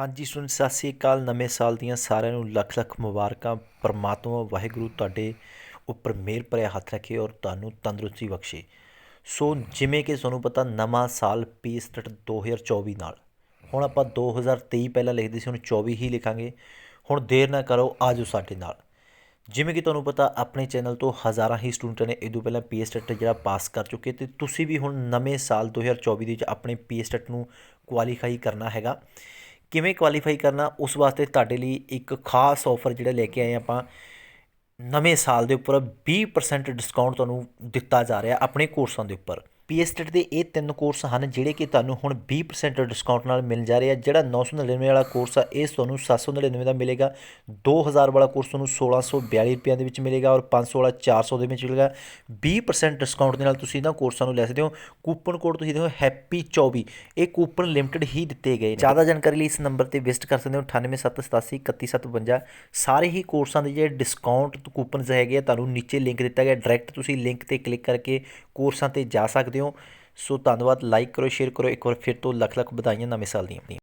ਹਾਂਜੀ ਸਟੂਡੈਂਟ ਸਤਿ ਸ੍ਰੀ ਅਕਾਲ। ਨਵੇਂ ਸਾਲ ਦੀਆਂ ਸਾਰਿਆਂ ਨੂੰ ਲੱਖ ਲੱਖ ਮੁਬਾਰਕਾਂ। ਪਰਮਾਤਮਾ ਵਾਹਿਗੁਰੂ ਤੁਹਾਡੇ ਉੱਪਰ ਮਿਹਰ ਭਰਿਆ ਹੱਥ ਰੱਖੇ ਔਰ ਤੁਹਾਨੂੰ ਤੰਦਰੁਸਤੀ ਬਖਸ਼ੇ। ਸੋ ਜਿਵੇਂ ਕਿ ਤੁਹਾਨੂੰ ਪਤਾ, ਨਵਾਂ ਸਾਲ ਪੀ ਸਟਟ 2024 ਨਾਲ। ਹੁਣ ਆਪਾਂ 2023 ਪਹਿਲਾਂ ਲਿਖਦੇ ਸੀ, ਹੁਣ 24 ਹੀ ਲਿਖਾਂਗੇ। ਹੁਣ ਦੇਰ ਨਾ ਕਰੋ, ਆਜੋ ਸਾਡੇ ਨਾਲ। ਜਿਵੇਂ ਕਿ ਤੁਹਾਨੂੰ ਪਤਾ, ਆਪਣੇ ਚੈਨਲ ਤੋਂ ਹਜ਼ਾਰਾਂ ਹੀ ਸਟੂਡੈਂਟ ਨੇ ਇਹ ਤੋਂ ਪਹਿਲਾਂ ਪੀਐਸਟੈਟ ਜਿਹੜਾ ਪਾਸ ਕਰ ਚੁੱਕੇ ਤੇ ਤੁਸੀਂ ਵੀ ਹੁਣ ਨਵੇਂ ਸਾਲ 2024 ਦੇ ਵਿੱਚ ਆਪਣੇ ਪੀਐਸਟੈਟ ਨੂੰ ਕੁਆਲੀਫਾਈ ਕਰਨਾ ਹੈਗਾ। ਕਿਵੇਂ ਕੁਆਲੀਫਾਈ ਕਰਨਾ, ਉਸ ਵਾਸਤੇ ਤੁਹਾਡੇ ਲਈ ਇੱਕ ਖਾਸ ਆਫਰ ਜਿਹੜਾ ਲੈ ਕੇ ਆਏ ਆਪਾਂ, ਨਵੇਂ ਸਾਲ ਦੇ ਉੱਪਰ 20% ਡਿਸਕਾਊਂਟ ਤੁਹਾਨੂੰ ਦਿੱਤਾ ਜਾ ਰਿਹਾ ਆਪਣੇ ਕੋਰਸਾਂ ਦੇ ਉੱਪਰ। ਪੀਐਸਟੈਟ ਦੇ ਇਹ ਤਿੰਨ ਕੋਰਸ ਹਨ, ਜਿਹੜੇ ਕਿ ਤੁਹਾਨੂੰ ਹੁਣ 20% ਡਿਸਕਾਊਂਟ ਨਾਲ ਮਿਲ ਜਾ ਰਿਹਾ ਜਿਹੜਾ 999 ਵਾਲਾ ਕੋਰਸ ਆ, ਇਹ ਤੁਹਾਨੂੰ 799 ਦਾ ਮਿਲੇਗਾ 2000 ਵਾਲਾ ਕੋਰਸ ਤੁਹਾਨੂੰ 1642 ਰੁਪਈਆਂ ਦੇ ਵਿੱਚ ਮਿਲੇਗਾ ਔਰ 500 ਵਾਲਾ 400 ਦੇ ਵਿੱਚ ਮਿਲੇਗਾ। 20% ਡਿਸਕਾਊਂਟ ਦੇ ਨਾਲ ਤੁਸੀਂ ਇਹਨਾਂ ਕੋਰਸਾਂ ਨੂੰ ਲੈ ਸਕਦੇ ਹੋ। ਕੂਪਨ ਕੋਡ ਤੁਸੀਂ ਦੇਖੋ, ਹੈਪੀ 24 ਇਹ ਕੂਪਨ ਲਿਮਟਿਡ ਹੀ ਦਿੱਤੇ ਗਏ ਨੇ। ਜ਼ਿਆਦਾ ਜਾਣਕਾਰੀ ਲਈ ਇਸ ਨੰਬਰ ਤੇ ਵਿਜ਼ਿਟ ਕਰ ਸਕਦੇ ਹੋ 9878831752 ਸਾਰੇ ਹੀ ਕੋਰਸਾਂ ਦੇ ਜਿਹੜੇ ਡਿਸਕਾਊਂਟ ਕੂਪਨਸ ਹੈਗੇ ਆ, ਤੁਹਾਨੂੰ ਨੀਚੇ ਲਿੰਕ ਦਿੱਤਾ ਗਿਆ ਡਾਇਰੈਕਟ ਤੁਸੀਂ ਲਿੰਕ ਤੇ ਕਲਿੱਕ ਕਰਕੇ ਕੋਰਸਾਂ ਤੇ ਜਾ ਸਕਦੇ ਹੋ। ਸਕਦੇ ਹੋ ਸੋ ਧੰਨਵਾਦ। ਲਾਈਕ ਕਰੋ ਸ਼ੇਅਰ ਕਰੋ। ਇੱਕ ਵਾਰ ਫਿਰ ਤੋਂ ਲੱਖ ਲੱਖ ਵਧਾਈਆਂ ਨਵੇਂ ਸਾਲ ਦੀਆਂ।